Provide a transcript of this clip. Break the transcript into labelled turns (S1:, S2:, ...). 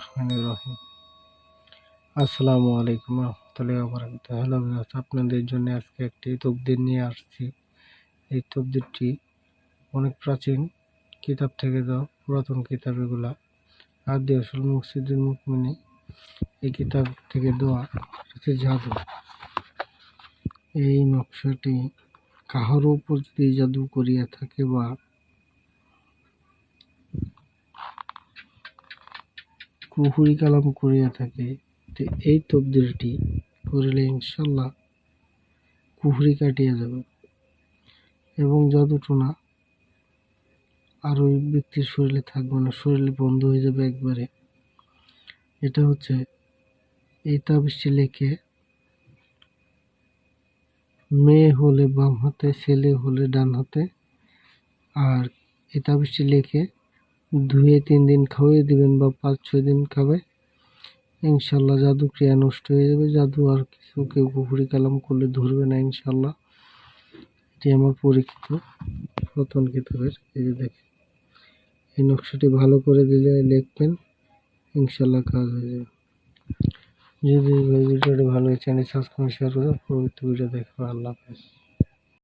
S1: রহিম। আসসালামু আলাইকুম রহমতুল্লাহি ওয়া হ্যালো আপনাদের জন্য আজকে একটি তকদির নিয়ে আসছি। এই তকদিরটি অনেক প্রাচীন কিতাব থেকে দেওয়া পুরাতন কিতাব এগুলা। আর দিয়াসুল মুকসিদুল মুকমিনী এই কিতাব থেকে দেওয়া হচ্ছে জাদু। এই নকশাটি কাহারও উপর যদি জাদু করিয়া থাকে বা কুহুরি কালাম করিয়া থাকে, তো এই তবদিলটি করিলে ইনশাল্লাহ কুহুরি কাটিয়া যাবে। এবং জাদুটোনা আর ওই ব্যক্তির শরীরে থাকবে না, শরীরে বন্ধ হয়ে যাবে একবারে। এটা হচ্ছে এই তাবিজটি লেখে, মেয়ে হলে বাম হাতে, ছেলে হলে ডান হাতে, আর এই তাবিজটি লেখে ধুয়ে তিন দিন খাওয়িয়ে দিবেন বা পাঁচ ছয় দিন খাবে ইনশাল্লাহ জাদু ক্রিয়া নষ্ট হয়ে যাবে। জাদু আর কিছু কেউ পুকুরি কালাম করলে ধরবে না ইনশাল্লাহ। এটি আমার পরীক্ষিত প্রথম কিতাবের। এই যে দেখেন, এই নকশাটি ভালো করে দিলে লিখবেন, ইনশাল্লাহ কাজ হয়ে যাবে। যদি ভিডিওটি ভালো হয় চ্যানেল সাবস্ক্রাইব, শেয়ার করে পরবর্তী ভিডিও দেখবে আল্লাহ হাফেজ।